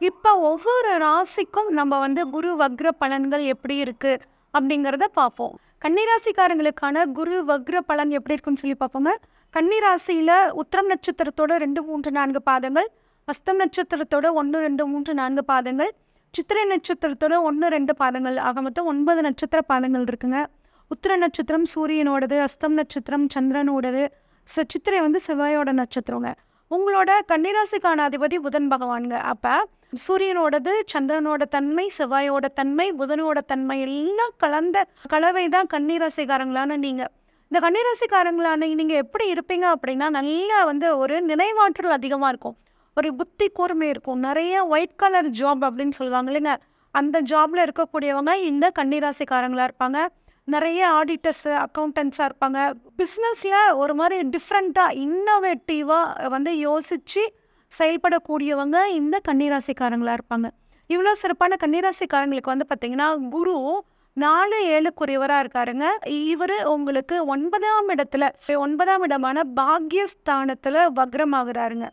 இப்போ ஒவ்வொரு ராசிக்கும் நம்ம வந்து குரு வக்ர பலன்கள் எப்படி இருக்கு அப்படிங்கிறத பார்ப்போம். கன்னிராசிக்காரங்களுக்கான குரு வக்ர பலன் எப்படி இருக்குன்னு சொல்லி பார்ப்போங்க. கன்னிராசியில் உத்திரம் நட்சத்திரத்தோட ரெண்டு மூன்று நான்கு பாதங்கள் அஸ்தம் நட்சத்திரத்தோட ஒன்று ரெண்டு மூன்று நான்கு பாதங்கள் சித்திரை நட்சத்திரத்தோட ஒன்று ரெண்டு பாதங்கள் ஆக மொத்தம் ஒன்பது நட்சத்திர பாதங்கள் இருக்குங்க. உத்திர நட்சத்திரம் சூரியனோடது அஸ்தம் நட்சத்திரம் சந்திரனோடது ச சித்திரை வந்து செவ்வாயோட நட்சத்திரங்க. உங்களோட கன்னிராசிக்கான அதிபதி புதன் பகவானுங்க. அப்போ சூரியனோடது சந்திரனோட தன்மை செவ்வாயோட தன்மை புதனோட தன்மை எல்லாம் கலந்த கலவை தான் கன்னிராசிக்காரங்களான நீங்கள் இந்த கண்ணீராசிக்காரங்களான நீங்கள் எப்படி இருப்பீங்க அப்படின்னா நல்லா வந்து ஒரு நினைவாற்றல் அதிகமாக இருக்கும். ஒரு புத்தி கூர்மை இருக்கும். நிறைய ஒயிட் கலர் ஜாப் அப்படின்னு சொல்லுவாங்க இல்லைங்க? அந்த ஜாபில் இருக்கக்கூடியவங்க இந்த கண்ணீராசிக்காரங்களாக இருப்பாங்க. நிறைய ஆடிட்டர்ஸு அக்கௌண்டன்ஸாக இருப்பாங்க. பிஸ்னஸில் ஒரு மாதிரி டிஃப்ரெண்ட்டாக இன்னோவேட்டிவாக வந்து யோசித்து செயல்படக்கூடியவங்க இந்த கன்னிராசிக்காரங்களாக இருப்பாங்க. இவ்வளோ சிறப்பான கன்னிராசிக்காரங்களுக்கு வந்து பார்த்தீங்கன்னா குரு நாலு ஏழுக்குரியவராக இருக்காருங்க. இவர் உங்களுக்கு ஒன்பதாம் இடத்துல ஒன்பதாம் இடமான பாக்யஸ்தானத்தில் வக்ரமாகிறாருங்க.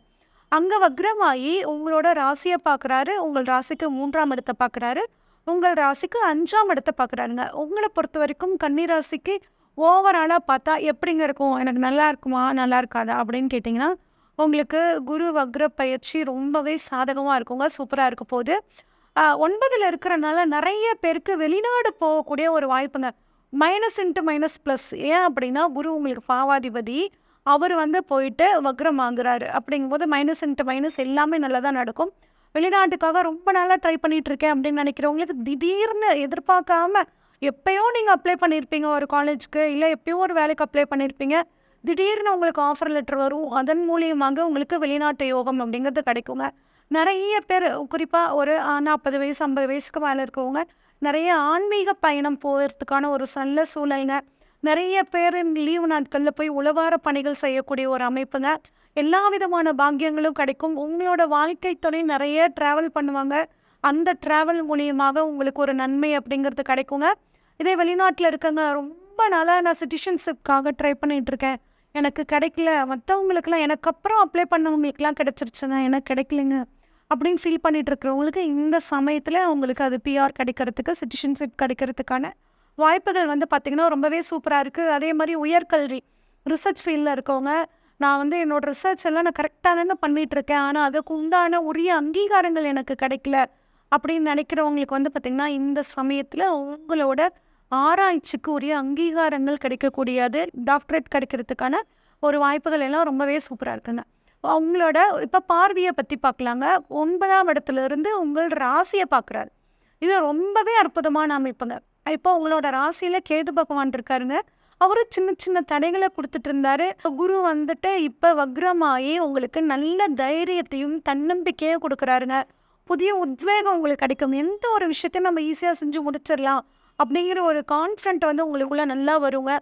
அங்கே வக்ரமாகி உங்களோட ராசியை பார்க்குறாரு உங்கள் ராசிக்கு மூன்றாம் இடத்தை பார்க்குறாரு உங்கள் ராசிக்கு அஞ்சாம் இடத்தை பார்க்குறாருங்க உங்களை பொறுத்த வரைக்கும் கன்னி ராசிக்கு ஓவராலாக பார்த்தா எப்படிங்க இருக்கும்? எனக்கு நல்லா இருக்குமா? நல்லா இருக்காதா? அப்படின்னு கேட்டிங்கன்னா உங்களுக்கு குரு வக்ர பயிற்சி ரொம்பவே சாதகமாக இருக்குங்க சூப்பராக இருக்க போகுது ஒன்பதில் இருக்கிறனால நிறைய பேருக்கு வெளிநாடு போகக்கூடிய ஒரு வாய்ப்புங்க. Minus into minus plus. ஏன் அப்படின்னா குரு உங்களுக்கு பாவாதிபதி. அவர் வந்து போயிட்டு வக்ரம் வாங்குறாரு. அப்படிங்கும்போது மைனஸ் இன்ட்டு மைனஸ் எல்லாமே நல்லா தான் நடக்கும். வெளிநாட்டுக்காக ரொம்ப நாளாக ட்ரை பண்ணிகிட்ருக்கேன் அப்படின்னு நினைக்கிறவங்களுக்கு திடீர்னு எதிர்பார்க்காம எப்பயோ நீங்கள் அப்ளை பண்ணியிருப்பீங்க ஒரு காலேஜ்க்கு இல்லை எப்பயோ ஒரு வேலைக்கு அப்ளை பண்ணியிருப்பீங்க திடீர்னு உங்களுக்கு ஆஃபர் லெட்டர் வரும். அதன் மூலியமாக உங்களுக்கு வெளிநாட்டு யோகம் அப்படிங்கிறது கிடைக்குங்க. நிறைய பேர் குறிப்பாக ஒரு நாற்பது வயசு ஐம்பது வயசுக்கு மேலே இருக்கவங்க நிறைய ஆன்மீக பயணம் போகிறதுக்கான ஒரு நல்ல சூழலுங்க. நிறைய பேர் லீவு நாட்களில் போய் உழவார பணிகள் செய்யக்கூடிய ஒரு அமைப்புங்க. எல்லா விதமான பாக்கியங்களும் கிடைக்கும். உங்களோட வாழ்க்கை துணை நிறைய ட்ராவல் பண்ணுவாங்க. அந்த ட்ராவல் மூலியமாக உங்களுக்கு ஒரு நன்மை அப்படிங்கிறது கிடைக்குங்க. இதே வெளிநாட்டில் இருக்கங்க ரொம்ப நாளாக நான் சிட்டிசன்ஷிப்காக ட்ரை பண்ணிகிட்ருக்கேன் எனக்கு கிடைக்கல. மற்றவங்களுக்குலாம் எனக்கு அப்புறம் அப்ளை பண்ணவங்களுக்குலாம் கிடச்சிருச்சுன்னா எனக்கு கிடைக்கலங்க. அப்படின்னு ஃபீல் பண்ணிகிட்டு இருக்கிறவங்களுக்கு இந்த சமயத்தில் அவங்களுக்கு அது பிஆர் கிடைக்கிறதுக்கு சிட்டிசன்ஷிப் கிடைக்கிறதுக்கான வாய்ப்புகள் வந்து பார்த்திங்கன்னா ரொம்பவே சூப்பராக இருக்குது அதே மாதிரி உயர்கல்வி ரிசர்ச் ஃபீல்டில் இருக்கவங்க நான் வந்து என்னோட ரிசர்ச் எல்லாம் நான் கரெக்டாக தாங்க பண்ணிகிட்ருக்கேன் இருக்கேன். ஆனால் அதுக்கு உண்டான உரிய அங்கீகாரங்கள் எனக்கு கிடைக்கல. அப்படின்னு நினைக்கிறவங்களுக்கு வந்து பார்த்திங்கன்னா இந்த சமயத்தில் உங்களோட ஆராய்ச்சிக்கு உரிய அங்கீகாரங்கள் கிடைக்கக்கூடியது டாக்டரேட் கிடைக்கிறதுக்கான ஒரு வாய்ப்புகள் எல்லாம் ரொம்பவே சூப்பராக இருக்குங்க. அவங்களோட இப்போ பார்வையை பற்றி பார்க்கலாங்க. ஒன்பதாம் இடத்துல இருந்து உங்கள் ராசியை பார்க்குறாரு. இது ரொம்பவே அற்புதமான அமைப்புங்க. இப்போ உங்களோட ராசியில் கேது பகவான் இருக்காருங்க. அவரு சின்ன சின்ன தடைகளை கொடுத்துட்டு இருந்தாரு. குரு வந்துட்டு இப்போ வக்ரமாயி உங்களுக்கு நல்ல தைரியத்தையும் தன்னம்பிக்கையும் கொடுக்குறாருங்க. புதிய உத்வேகம் உங்களுக்கு கிடைக்கும். எந்த ஒரு விஷயத்தையும் நம்ம ஈஸியாக செஞ்சு முடிச்சிடலாம். அப்படிங்கிற ஒரு கான்ஃபிடென்ட் வந்து உங்களுக்குள்ளே நல்லா வருங்க.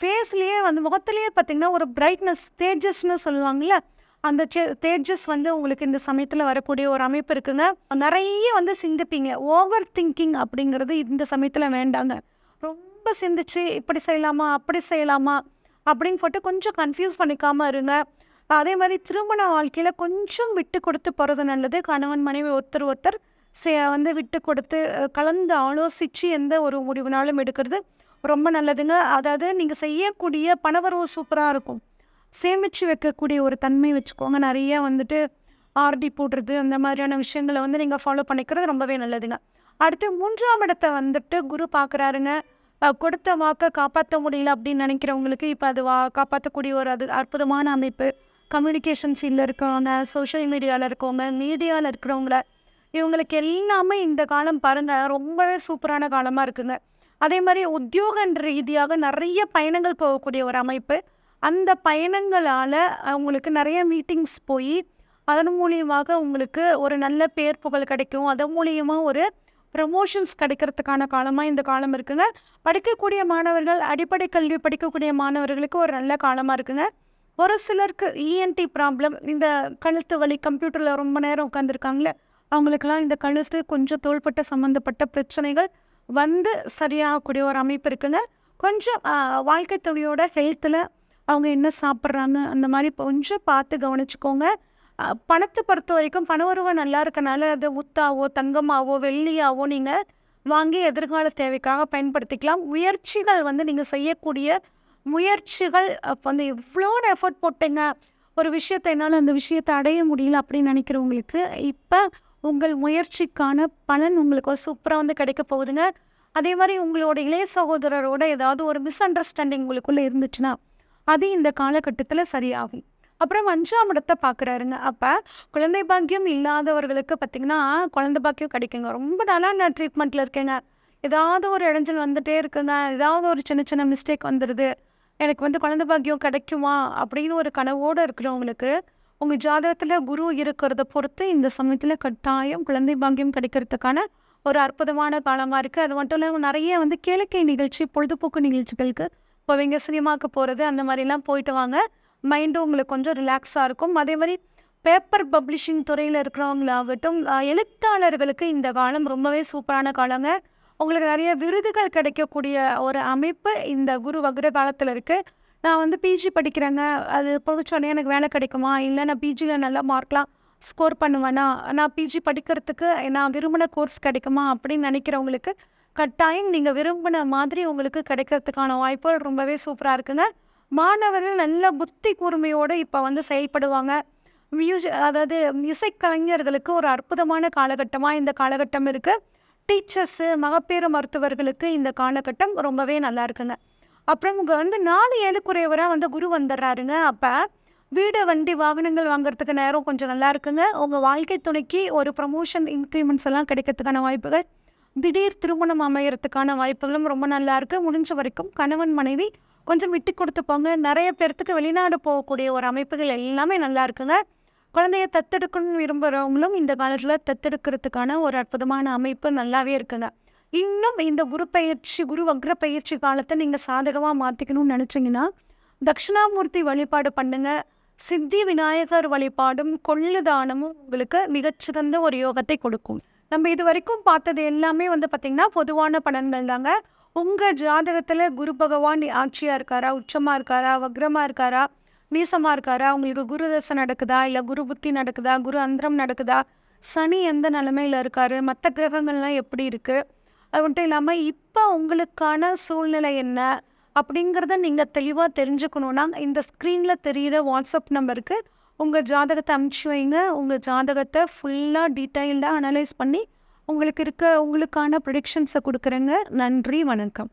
ஃபேஸ்லேயே வந்து முகத்துலேயே பார்த்தீங்கன்னா ஒரு பிரைட்னஸ் தேஜஸ்னு சொல்லுவாங்கள்ல அந்த சே- தேஜஸ் வந்து உங்களுக்கு இந்த சமயத்தில் வரக்கூடிய ஒரு அமைப்பு இருக்குங்க. நிறைய வந்து சிந்திப்பீங்க. ஓவர் திங்கிங் அப்படிங்கிறது இந்த சமயத்தில் வேண்டாங்க. ரொம்ப சிந்திச்சு இப்படி செய்யலாமா அப்படி செய்யலாமா அப்படின்னு போட்டு கொஞ்சம் கன்ஃபியூஸ் பண்ணிக்காமல் இருங்க. அதே மாதிரி திருமண வாழ்க்கையில் கொஞ்சம் விட்டு கொடுத்து போகிறது நல்லது. கணவன் மனைவி ஒருத்தர் ஒருத்தர் வந்து விட்டு கொடுத்து கலந்து ஆலோசித்து எந்த ஒரு முடிவுனாலும் எடுக்கிறது ரொம்ப நல்லதுங்க. அதாவது நீங்கள் செய்யக்கூடிய பணவரவு சூப்பராக இருக்கும். சேமித்து வைக்கக்கூடிய ஒரு தன்மை வச்சுக்கோங்க. நிறைய வந்துட்டு ஆர்டி போடுறது அந்த மாதிரியான விஷயங்களை வந்து நீங்கள் ஃபாலோ பண்ணிக்கிறது ரொம்பவே நல்லதுங்க. அடுத்து மூன்றாம் இடத்தை வந்துட்டு குரு பார்க்குறாருங்க கொடுத்த வாக்கை காப்பாற்ற முடியல அப்படின்னு நினைக்கிறவங்களுக்கு இப்போ அது வா காப்பாற்றக்கூடிய ஒரு அது அற்புதமான அமைப்பு. கம்யூனிகேஷன் ஃபீல்டில் இருக்கிறவங்க சோஷியல் மீடியாவில் இருக்கவங்க மீடியாவில் இருக்கிறவங்கள இவங்களுக்கு எல்லாமே இந்த காலம் பாருங்கள் ரொம்பவே சூப்பரான காலமாக இருக்குங்க. அதே மாதிரி உத்தியோக ரீதியாக நிறைய பயணங்கள் போகக்கூடிய ஒரு அமைப்பு. அந்த பயணங்களால் அவங்களுக்கு நிறைய மீட்டிங்ஸ் போய் அதன் மூலியமாக உங்களுக்கு ஒரு நல்ல பேர் புகழ் கிடைக்கும். அதன் மூலியமாக ஒரு ப்ரமோஷன்ஸ் கிடைக்கிறதுக்கான காலமாக இந்த காலம் இருக்குங்க. படிக்கக்கூடிய மாணவர்கள் அடிப்படை கல்வி படிக்கக்கூடிய மாணவர்களுக்கு ஒரு நல்ல காலமாக இருக்குங்க. ஒரு சிலருக்கு இஎன்டி ப்ராப்ளம் இந்த கழுத்து வலி கம்ப்யூட்டரில் ரொம்ப நேரம் உட்காந்துருக்காங்களே அவங்களுக்கெல்லாம் இந்த கழுத்து கொஞ்சம் தோள்பட்ட சம்மந்தப்பட்ட பிரச்சனைகள் வந்து சரியாகக்கூடிய ஒரு அமைப்பு இருக்குங்க. கொஞ்சம் வாழ்க்கை துணையோட ஹெல்த்தில் அவங்க என்ன சாப்பிட்றாங்க அந்த மாதிரி கொஞ்சம் பார்த்து கவனிச்சுக்கோங்க. பணத்தை பொறுத்த வரைக்கும் பண உறவு நல்லா இருக்கனால அது உத்தாவோ தங்கமாவோ வெள்ளியாவோ நீங்கள் வாங்கி எதிர்கால தேவைக்காக பயன்படுத்திக்கலாம். முயற்சிகள் வந்து நீங்கள் செய்யக்கூடிய முயற்சிகள் வந்து இவ்வளோ எஃபர்ட் போட்டேங்க. ஒரு விஷயத்தை என்னால் அந்த விஷயத்தை அடைய முடியல அப்படின்னு நினைக்கிறவங்களுக்கு இப்போ உங்கள் முயற்சிக்கான பலன் உங்களுக்கு சூப்பராக வந்து கிடைக்க போகுதுங்க. அதே மாதிரி உங்களோட இளைய சகோதரரோட ஏதாவது ஒரு மிஸ் அண்டர்ஸ்டாண்டிங் உங்களுக்குள்ளே இருந்துச்சுன்னா அது இந்த காலகட்டத்தில் சரியாகும். அப்புறம் அஞ்சாம் இடத்தை பார்க்குறாருங்க. அப்போ குழந்தை பாக்கியம் இல்லாதவர்களுக்கு பார்த்திங்கன்னா குழந்தை பாக்கியம் கிடைக்குங்க. ரொம்ப நல்லா நான் ட்ரீட்மெண்ட்டில் இருக்கேங்க. ஏதாவது ஒரு இடைஞ்சல் வந்துகிட்டே இருக்குங்க. ஏதாவது ஒரு சின்ன சின்ன மிஸ்டேக் வந்துடுது எனக்கு வந்து குழந்தை பாக்கியம் கிடைக்குமா அப்படின்னு ஒரு கனவோடு இருக்கிறவங்களுக்கு உங்கள் ஜாதகத்தில் குரு இருக்கிறத பொறுத்து இந்த சமயத்தில் கட்டாயம் குழந்தை பாக்கியம் கிடைக்கிறதுக்கான ஒரு அற்புதமான காலமாக இருக்குது அது மட்டும் இல்லாமல் நிறைய வந்து கேளிக்கை நிகழ்ச்சி பொழுதுபோக்கு நிகழ்ச்சிகளுக்கு போவீங்க. சினிமாவுக்கு போகிறது அந்த மாதிரிலாம் போயிட்டு வாங்க. மைண்டும் உங்களுக்கு கொஞ்சம் ரிலாக்ஸாக இருக்கும். அதே மாதிரி பேப்பர் பப்ளிஷிங் துறையில் இருக்கிறவங்களாகட்டும் எழுத்தாளர்களுக்கு இந்த காலம் ரொம்பவே சூப்பரான காலங்க. உங்களுக்கு நிறைய விருதுகள் கிடைக்கக்கூடிய ஒரு அமைப்பு இந்த குரு வக்ர காலத்தில் இருக்குது நான் வந்து பிஜி படிக்கிறேங்க. அது படிச்சோடனே எனக்கு வேலை கிடைக்குமா? இல்லை நான் பிஜியில் நல்லா மார்க்லாம் ஸ்கோர் பண்ணுவேனா? நான் பிஜி படிக்கிறதுக்கு நான் விரும்பின கோர்ஸ் கிடைக்குமா? அப்படின்னு நினைக்கிறவங்களுக்கு கட்டாயம் நீங்கள் விரும்பின மாதிரி உங்களுக்கு கிடைக்கிறதுக்கான வாய்ப்புகள் ரொம்பவே சூப்பராக இருக்குங்க. மாணவர்கள் நல்ல புத்தி கூர்மையோடு இப்போ வந்து செயல்படுவாங்க. மியூசி அதாவது இசைக்கலைஞர்களுக்கு ஒரு அற்புதமான காலகட்டமாக இந்த காலகட்டம் இருக்குது டீச்சர்ஸு மகப்பேறு மருத்துவர்களுக்கு இந்த காலகட்டம் ரொம்பவே நல்லா இருக்குங்க. அப்புறம் இங்கே வந்து நாலு ஏழு குறைவராக வந்து குரு வந்துடுறாருங்க. அப்போ வீடு வண்டி வாகனங்கள் வாங்குறதுக்கு நேரம் கொஞ்சம் நல்லா இருக்குங்க. உங்கள் வாழ்க்கை துணைக்கு ஒரு ப்ரமோஷன் இன்க்ரிமெண்ட்ஸ் எல்லாம் கிடைக்கிறதுக்கான வாய்ப்புகள். திடீர் திருமணம் அமையறதுக்கான வாய்ப்புகளும் ரொம்ப நல்லா இருக்குது முடிஞ்ச வரைக்கும் கணவன் மனைவி கொஞ்சம் விட்டு கொடுத்து போங்க. நிறைய பேர்த்துக்கு வெளிநாடு போகக்கூடிய ஒரு அமைப்புகள் எல்லாமே நல்லா இருக்குங்க. குழந்தைய தத்தெடுக்கணும்னு விரும்புகிறவங்களும் இந்த காலத்தில் தத்தெடுக்கிறதுக்கான ஒரு அற்புதமான அமைப்பு நல்லாவே இருக்குங்க. இன்னும் இந்த குரு பயிற்சி குரு வக்ர பயிற்சி காலத்தை நீங்கள் சாதகமாக மாற்றிக்கணும்னு நினச்சிங்கன்னா தட்சிணாமூர்த்தி வழிபாடு பண்ணுங்க. சித்தி விநாயகர் வழிபாடும் கொள்ளு தானமும் உங்களுக்கு மிகச்சிறந்த ஒரு யோகத்தை கொடுக்கும். நம்ம இது வரைக்கும் பார்த்தது எல்லாமே வந்து பார்த்திங்கன்னா பொதுவான பலன்கள் தாங்க. உங்கள் ஜாதகத்தில் குரு பகவான் ஆட்சியாக இருக்காரா உச்சமாக இருக்காரா வக்ரமாக இருக்காரா நீசமாக இருக்காரா? உங்களுக்கு குரு தசை நடக்குதா? இல்லை குரு புத்தி நடக்குதா? குரு அந்தரம் நடக்குதா? சனி எந்த நிலமையில இருக்காரு? மற்ற கிரகங்கள்லாம் எப்படி இருக்குது அது மட்டும் இல்லாமல் இப்போ உங்களுக்கான சூழ்நிலை என்ன? அப்படிங்கிறத நீங்கள் தெளிவாக தெரிஞ்சுக்கணுன்னா இந்த ஸ்க்ரீனில் தெரிகிற வாட்ஸ்அப் நம்பருக்கு உங்கள் ஜாதகத்தை அனுப்பிச்சி வைங்க. உங்கள் ஜாதகத்தை ஃபுல்லாக டீட்டெயில்டாக அனலைஸ் பண்ணி உங்களுக்கு இருக்க உங்களுக்கான ப்ரொடிக்ஷன்ஸை கொடுக்குறேங்க. நன்றி வணக்கம்.